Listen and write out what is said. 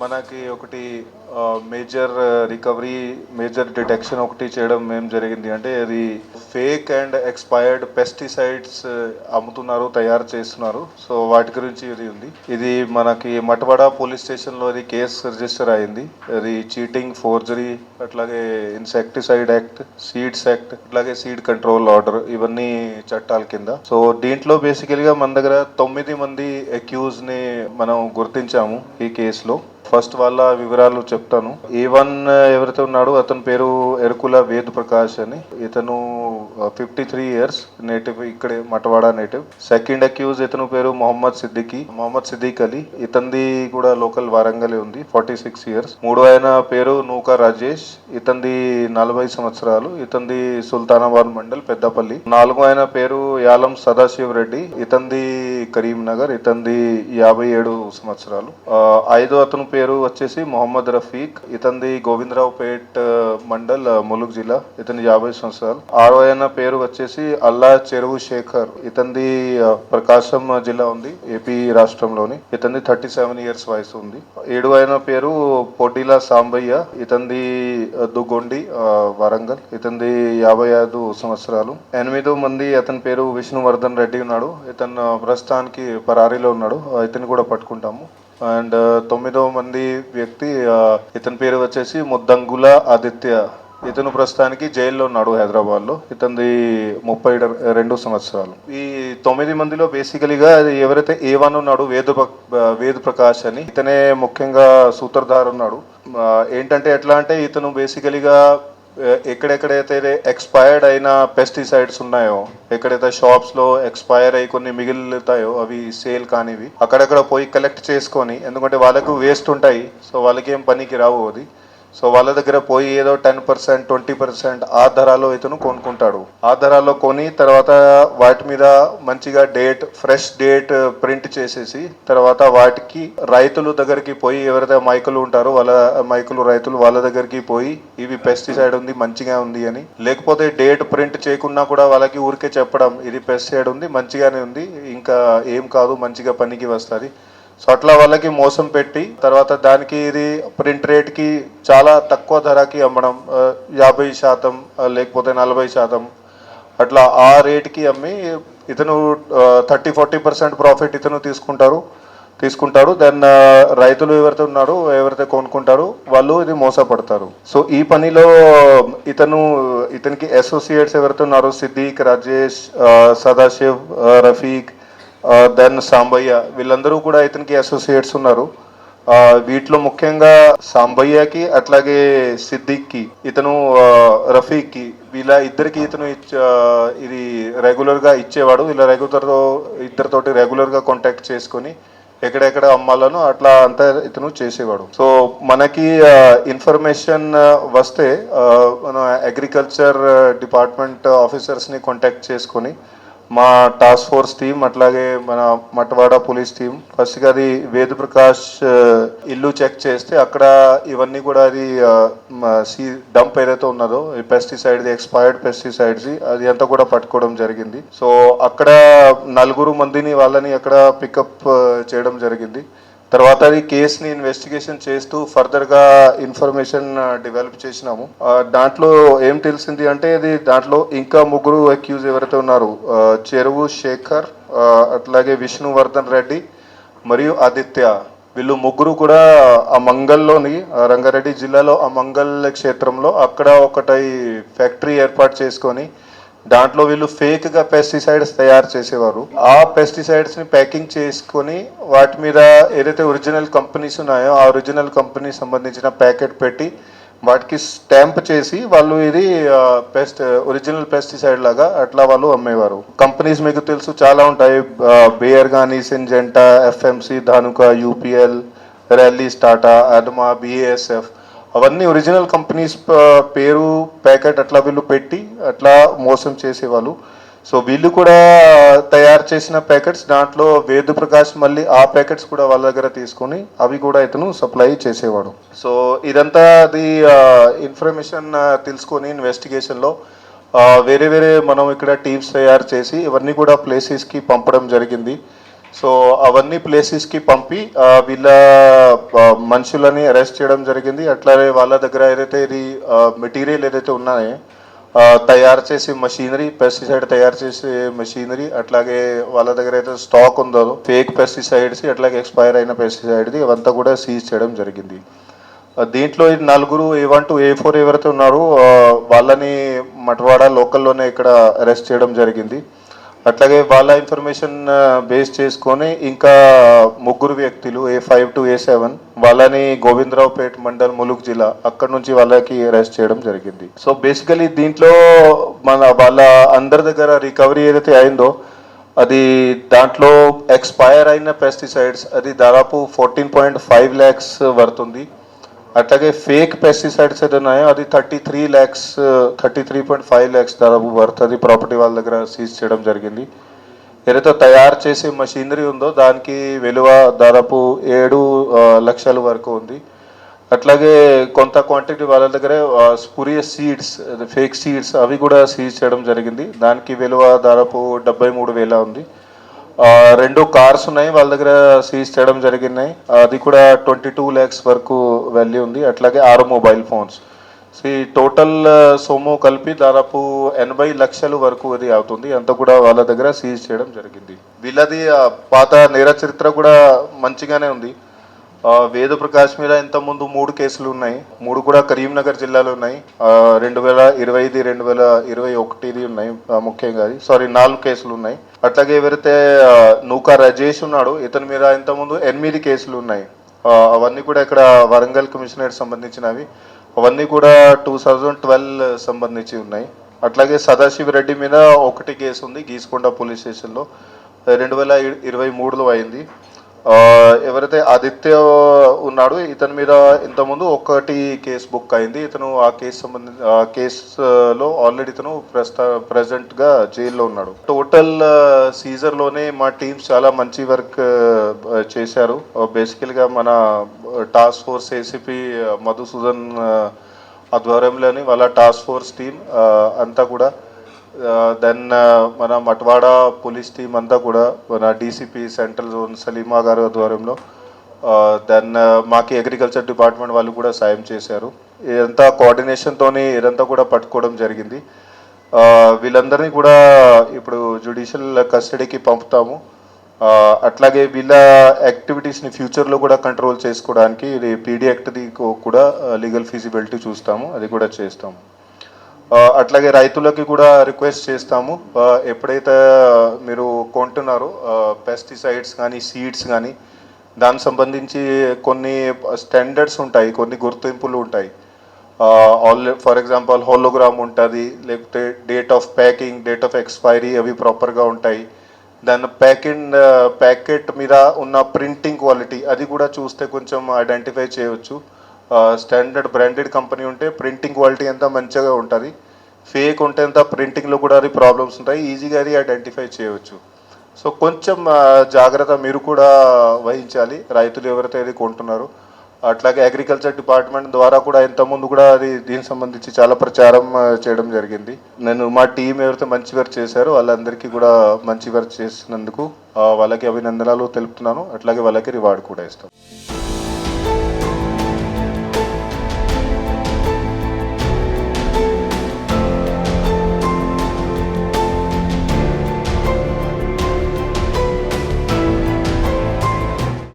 మనకి ఒకటి major recovery major detection ఒకటి చేయడం ఏం జరిగింది అంటే అది ఫేక్ అండ్ ఎక్స్పైర్డ్ పెస్టిసైడ్స్ అమ్ముతున్నారు తయారు చేస్తున్నారు. సో వాటి గురించి ఇది ఉంది. ఇది మనకి మటవాడ పోలీస్ స్టేషన్లో అది కేసు రిజిస్టర్ అయింది. అది చీటింగ్ ఫోర్జరీ అట్లాగే ఇన్సెక్టిసైడ్ యాక్ట్ సీడ్స్ యాక్ట్ అట్లాగే సీడ్ కంట్రోల్ ఆర్డర్ ఇవన్నీ చట్టాల కింద. సో దీంట్లో బేసికల్గా మన దగ్గర తొమ్మిది మంది అక్యూజ్ని మనం గుర్తించాము ఈ కేసులో. ఫస్ట్ వాళ్ళ వివరాలు చెప్తాను. ఏ వన్ ఎవరైతే ఉన్నాడో అతని పేరు ఎరుకుల వేద్ ప్రకాష్ అని. ఇతను ఫిఫ్టీ త్రీ ఇయర్స్ నేటివ్ ఇక్కడే మటవాడ నేటివ్ సెకండ్ అక్యూజ్ ఇతను పేరు మొహమ్మద్ సిద్దికి. మొహమ్మద్ సిద్దిక్ అలీ. ఇతంది కూడా లోకల్ వారంగల్ ఉంది ఫార్టీ సిక్స్ ఇయర్స్ మూడో ఆయన పేరు నూకా రాజేష్. ఇతంది నలభై సంవత్సరాలు. ఇతంది సుల్తానాబాద్ మండల్ పెద్దపల్లి. నాలుగో ఆయన పేరు యాలం సదాశివ రెడ్డి. ఇతంది కరీంనగర్ ఇతంది యాభై ఏడు సంవత్సరాలు. ఐదో అతను పేరు వచ్చేసి మొహమ్మద్ రఫీక్. ఇతంది గోవిందరావు పేట్ మండల్ ములుగు జిల్లా. ఇతని యాభై సంవత్సరాలు. ఆరో ఆయన పేరు వచ్చేసి అల్లా చెరువు శేఖర్. ఇతంది ప్రకాశం జిల్లా ఉంది ఏపీ రాష్ట్రంలోని. ఇతంది థర్టీ సెవెన్ ఇయర్స్ వయసు ఉంది. ఏడు ఆయన పేరు పొడిల సాంబయ్య ఇతంది దుగొండి వరంగల్ ఇతంది యాభై ఐదు సంవత్సరాలు. ఎనిమిదో మంది అతని పేరు విష్ణువర్ధన్ రెడ్డి ఉన్నాడు. ఇతను ప్రస్తుతానికి పరారీలో ఉన్నాడు. ఇతను కూడా పట్టుకుంటాము. అండ్ తొమ్మిదో మంది వ్యక్తి ఇతని పేరు వచ్చేసి ముద్దంగుల ఆదిత్య. ఇతను ప్రస్తుతానికి జైల్లో ఉన్నాడు హైదరాబాద్లో. ఇతనిది ముప్పై రెండు సంవత్సరాలు. ఈ తొమ్మిది మందిలో బేసికలీగా ఎవరైతే ఏ వన్ ఉన్నాడు వేద వేద ప్రకాష్ అని ఇతనే ముఖ్యంగా సూత్రధార్ ఉన్నాడు. ఏంటంటే ఎట్లా అంటే ఇతను బేసికలీగా ఎక్కడెక్కడైతే ఎక్స్పైర్డ్ అయిన పెస్టిసైడ్స్ ఉన్నాయో ఎక్కడైతే షాప్స్లో ఎక్స్పైర్ అయి కొన్ని మిగిలితాయో అవి సేల్ కానివి అక్కడక్కడ పోయి కలెక్ట్ చేసుకొని ఎందుకంటే వాళ్ళకు వేస్ట్ ఉంటాయి సో వాళ్ళకి ఏం పనికి రావు అది. సో వాళ్ళ దగ్గర పోయి ఏదో టెన్ పర్సెంట్ ట్వంటీ పర్సెంట్ ఆ ధరలో ఇతను కొనుక్కుంటాడు. ఆ ధరలో కొని తర్వాత వాటి మీద మంచిగా డేట్ ఫ్రెష్ డేట్ ప్రింట్ చేసేసి తర్వాత వాటికి రైతుల దగ్గరికి పోయి ఎవరైతే మైకులు ఉంటారో వాళ్ళ మైకులు రైతులు వాళ్ళ దగ్గరికి పోయి ఇవి పెస్టిసైడ్ ఉంది మంచిగా ఉంది అని. లేకపోతే డేట్ ప్రింట్ చేయకున్నా కూడా వాళ్ళకి ఊరికే చెప్పడం ఇది పెస్టిసైడ్ ఉంది మంచిగానే ఉంది ఇంకా ఏం కాదు మంచిగా పనికి వస్తుంది. సో అట్లా వాళ్ళకి మోసం పెట్టి తర్వాత దానికి ఇది ప్రింట్ రేట్కి చాలా తక్కువ ధరకి అమ్మడం యాభై శాతం లేకపోతే నలభై శాతం అట్లా ఆ రేట్కి అమ్మి ఇతను థర్టీ ఫార్టీ పర్సెంట్ ప్రాఫిట్ ఇతను తీసుకుంటారు తీసుకుంటాడు దెన్ రైతులు ఎవరైతే ఉన్నారో ఎవరైతే కొనుక్కుంటారో వాళ్ళు ఇది మోసపడతారు. సో ఈ పనిలో ఇతను ఇతనికి అసోసియేట్స్ ఎవరైతే ఉన్నారో సిద్దిక్ రాజేష్ సదాశివ్ రఫీక్ దెన్ సాంబయ్య వీళ్ళందరూ కూడా ఇతనికి అసోసియేట్స్ ఉన్నారు. వీటిలో ముఖ్యంగా సాంబయ్యకి అట్లాగే సిద్దిక్కి ఇతను రఫీక్కి వీళ్ళ ఇద్దరికి ఇతను ఇది రెగ్యులర్గా ఇచ్చేవాడు. వీళ్ళ రెగ్యులర్తో ఇద్దరితోటి రెగ్యులర్గా కాంటాక్ట్ చేసుకొని ఎక్కడెక్కడ అమ్మాలను అట్లా అంతా ఇతను చేసేవాడు. సో మనకి ఇన్ఫర్మేషన్ వస్తే మనం మన అగ్రికల్చర్ డిపార్ట్మెంట్ ఆఫీసర్స్ని కాంటాక్ట్ చేసుకొని మా టాస్క్ ఫోర్స్ టీం అట్లాగే మన మటవాడ పోలీస్ టీం ఫస్ట్గా అది వేదు ప్రకాష్ ఇల్లు చెక్ చేస్తే అక్కడ ఇవన్నీ కూడా అది సీ డంప్ ఏదైతే ఉన్నదో ఈ పెస్టిసైడ్ ఎక్స్పైర్డ్ పెస్టిసైడ్స్ అది అంతా కూడా పట్టుకోవడం జరిగింది. సో అక్కడ నలుగురు మందిని వాళ్ళని అక్కడ పికప్ చేయడం జరిగింది. తర్వాత అది కేసుని ఇన్వెస్టిగేషన్ చేస్తూ ఫర్దర్గా ఇన్ఫర్మేషన్ డెవలప్ చేసినాము. దాంట్లో ఏం తెలిసింది అంటే ఇది దాంట్లో ఇంకా ముగ్గురు అక్యూజ్ ఎవరైతే ఉన్నారు చెరువు శేఖర్ అట్లాగే విష్ణువర్ధన్ రెడ్డి మరియు ఆదిత్య. వీళ్ళు ముగ్గురు కూడా ఆ మంగల్లోని రంగారెడ్డి జిల్లాలో ఆ మంగల్ క్షేత్రంలో అక్కడ ఒకటై ఫ్యాక్టరీ ఏర్పాటు చేసుకొని దాంట్లో వీళ్ళు ఫేక్గా పెస్టిసైడ్స్ తయారు చేసేవారు. ఆ పెస్టిసైడ్స్ని ప్యాకింగ్ చేసుకొని వాటి మీద ఏదైతే ఒరిజినల్ కంపెనీస్ ఉన్నాయో ఆ ఒరిజినల్ కంపెనీ సంబంధించిన ప్యాకెట్ పెట్టి వాటికి స్టాంప్ చేసి వాళ్ళు ఇది పెస్ట్ ఒరిజినల్ పెస్టిసైడ్ లాగా అట్లా వాళ్ళు అమ్మేవారు. కంపెనీస్ మీకు తెలుసు చాలా ఉంటాయి. బేయర్ కానీ Syngenta FMC Dhanuka UPL Rallis స్టాటా Adama BASF అవన్నీ ఒరిజినల్ కంపెనీస్ పేరు ప్యాకెట్ అట్లా వీళ్ళు పెట్టి అట్లా మోసం చేసేవాళ్ళు. సో వీళ్ళు కూడా తయారు చేసిన ప్యాకెట్స్ దాంట్లో వేదు ప్రకాష్ మళ్ళీ ఆ ప్యాకెట్స్ కూడా వాళ్ళ దగ్గర తీసుకొని అవి కూడా ఇతను సప్లై చేసేవాడు. సో ఇదంతా అది ఇన్ఫర్మేషన్ తెలుసుకొని ఇన్వెస్టిగేషన్లో వేరే వేరే మనం ఇక్కడ టీమ్స్ తయారు చేసి ఇవన్నీ కూడా ప్లేసెస్కి పంపడం జరిగింది. సో అవన్నీ ప్లేసెస్కి పంపి వీళ్ళ మనుషులని అరెస్ట్ చేయడం జరిగింది. అట్లాగే వాళ్ళ దగ్గర ఏదైతే ఇది మెటీరియల్ ఏదైతే ఉన్నాయో తయారు చేసే మషీనరీ పెస్టిసైడ్ తయారు చేసే మషీనరీ అట్లాగే వాళ్ళ దగ్గర అయితే స్టాక్ ఉందో ఫేక్ పెస్టిసైడ్స్ అట్లాగే ఎక్స్పైర్ అయిన పెస్టిసైడ్ది అవంతా కూడా సీజ్ చేయడం జరిగింది. దీంట్లో నలుగురు A one to A four ఎవరైతే ఉన్నారో వాళ్ళని మటవాడ లోకల్లోనే ఇక్కడ అరెస్ట్ చేయడం జరిగింది. అట్లాగే వాళ్ళ ఇన్ఫర్మేషన్ బేస్ చేసుకొని ఇంకా ముగ్గురు వ్యక్తులు A five to A seven వాళ్ళని గోవిందరావుపేట మండల్ ములుగు జిల్లా అక్కడ నుంచి వాళ్ళకి అరెస్ట్ చేయడం జరిగింది. సో బేసికలీ దీంట్లో మన వాళ్ళ అందరి దగ్గర రికవరీ ఏదైతే అయిందో అది దాంట్లో ఎక్స్పైర్ అయిన పెస్టిసైడ్స్ అది దాదాపు ఫోర్టీన్ పాయింట్ ఫైవ్ ల్యాక్స్ పడుతుంది అట్లాగే ఫేక్ పెస్టిసైడ్స్ ఏదైనా ఉన్నాయో? అది thirty three lakhs thirty three point five lakhs దాదాపు పడుతుంది. ప్రాపర్టీ వాళ్ళ దగ్గర సీజ్ చేయడం జరిగింది. ఏదైతే తయారు చేసే మషీనరీ ఉందో దానికి విలువ దాదాపు ఏడు లక్షల వరకు ఉంది. అట్లాగే కొంత క్వాంటిటీ వాళ్ళ దగ్గర స్పురియస్ సీడ్స్ ఫేక్ సీడ్స్ అవి కూడా సీజ్ చేయడం జరిగింది. దానికి విలువ దాదాపు డెబ్బై మూడు వేల ఉంది. రెండు కార్స్ ఉన్నాయి వాళ్ళ దగ్గర సీజ్ చేయడం జరిగినాయి అది కూడా ట్వంటీ టూ ల్యాక్స్ వరకు వాల్యూ ఉంది. అట్లాగే ఆరు మొబైల్ ఫోన్స్ సీ ఈ టోటల్ సొమ్ము కలిపి దాదాపు ఎనభై లక్షల వరకు అది అవుతుంది. అంతా కూడా వాళ్ళ దగ్గర సీజ్ చేయడం జరిగింది. వీళ్ళది పాత నేర చరిత్ర కూడా మంచిగానే ఉంది. వేద ప్రకాష్ మీద ఇంతకుముందు మూడు కేసులు ఉన్నాయి. మూడు కూడా కరీంనగర్ జిల్లాలో ఉన్నాయి. రెండు వేల ఇరవైది రెండు వేల ఇరవై ఒకటిది ఉన్నాయి ముఖ్యంగా అది. సారీ నాలుగు కేసులు ఉన్నాయి. అట్లాగే ఎవరైతే నూకా రజేష్ ఉన్నాడు ఇతని మీద ఇంతకుముందు ఎనిమిది కేసులు ఉన్నాయి. అవన్నీ కూడా ఇక్కడ వరంగల్ కమిషనరేట్ సంబంధించినవి. అవన్నీ కూడా టూ థౌజండ్ ట్వెల్వ్ సంబంధించి ఉన్నాయి. అట్లాగే సదాశివ రెడ్డి మీద ఒకటి కేసు ఉంది గీసుకొండ పోలీస్ స్టేషన్లో. రెండు వేల ఇరవై మూడులో అయింది. ఎవరైతే ఆదిత్య ఉన్నాడు ఇతని మీద ఇంతకుముందు ఒకటి కేసు బుక్ అయింది. ఇతను ఆ కేసు సంబంధించి ఆ కేసులో ఆల్రెడీ ఇతను ప్రస్తా ప్రజెంట్గా జైల్లో ఉన్నాడు. టోటల్ సీజన్లోనే మా టీమ్స్ చాలా మంచి వర్క్ చేశారు. బేసికల్గా మన టాస్క్ ఫోర్స్ ఏసీపీ మధుసూదన్ ఆధ్వర్యంలోని వాళ్ళ టాస్క్ ఫోర్స్ టీం అంతా కూడా దెన్ మన మట్వాడ పోలీస్ టీం అంతా కూడా మన డీసీపీ సెంట్రల్ జోన్ సలీమా గారు ఆధ్వర్యంలో దెన్ మాకి అగ్రికల్చర్ డిపార్ట్మెంట్ వాళ్ళు కూడా సాయం చేశారు. ఇదంతా కోఆర్డినేషన్తోని ఇదంతా కూడా పట్టుకోవడం జరిగింది. వీళ్ళందరినీ కూడా ఇప్పుడు జ్యుడిషియల్ కస్టడీకి పంపుతాము. అట్లాగే వీళ్ళ యాక్టివిటీస్ని ఫ్యూచర్లో కూడా కంట్రోల్ చేసుకోవడానికి ఇది పీడీ యాక్ట్ది కూడా లీగల్ ఫీజిబిలిటీ చూస్తాము. అది కూడా చేస్తాము. అట్లాగే రైతులకి కూడా రిక్వెస్ట్ చేస్తాము. ఎప్పుడైతే మీరు కొంటున్నారో పెస్టిసైడ్స్ కానీ సీడ్స్ కానీ దానికి సంబంధించి కొన్ని స్టాండర్డ్స్ ఉంటాయి కొన్ని గుర్తింపులు ఉంటాయి. ఆల్ ఫర్ ఎగ్జాంపుల్ హోలోగ్రామ్ ఉంటుంది లేకపోతే date of packing date of expiry అవి ప్రాపర్గా ఉంటాయి. దాని ప్యాకింగ్ ప్యాకెట్ మీద ఉన్న ప్రింటింగ్ క్వాలిటీ అది కూడా చూస్తే కొంచెం ఐడెంటిఫై చేయవచ్చు స్టాండర్డ్ బ్రాండెడ్ కంపెనీ ఉంటే ప్రింటింగ్ క్వాలిటీ అంతా మంచిగా ఉంటుంది. ఫేక్ ఉంటే అంతా ప్రింటింగ్లో కూడా అది ప్రాబ్లమ్స్ ఉంటాయి. ఈజీగా అది ఐడెంటిఫై చేయవచ్చు. సో కొంచెం జాగ్రత్త మీరు కూడా వహించాలి. రైతులు ఎవరైతే అది కొంటున్నారో. అట్లాగే అగ్రికల్చర్ డిపార్ట్మెంట్ ద్వారా కూడా ఇంతకుముందు కూడా అది దీనికి సంబంధించి చాలా ప్రచారం చేయడం జరిగింది. నేను మా టీం ఎవరైతే మంచి వర్క్ చేశారో వాళ్ళందరికీ కూడా మంచి వర్క్ చేసినందుకు వాళ్ళకి అభినందనలు తెలుపుతున్నాను. అట్లాగే వాళ్ళకి రివార్డ్ కూడా ఇస్తాం.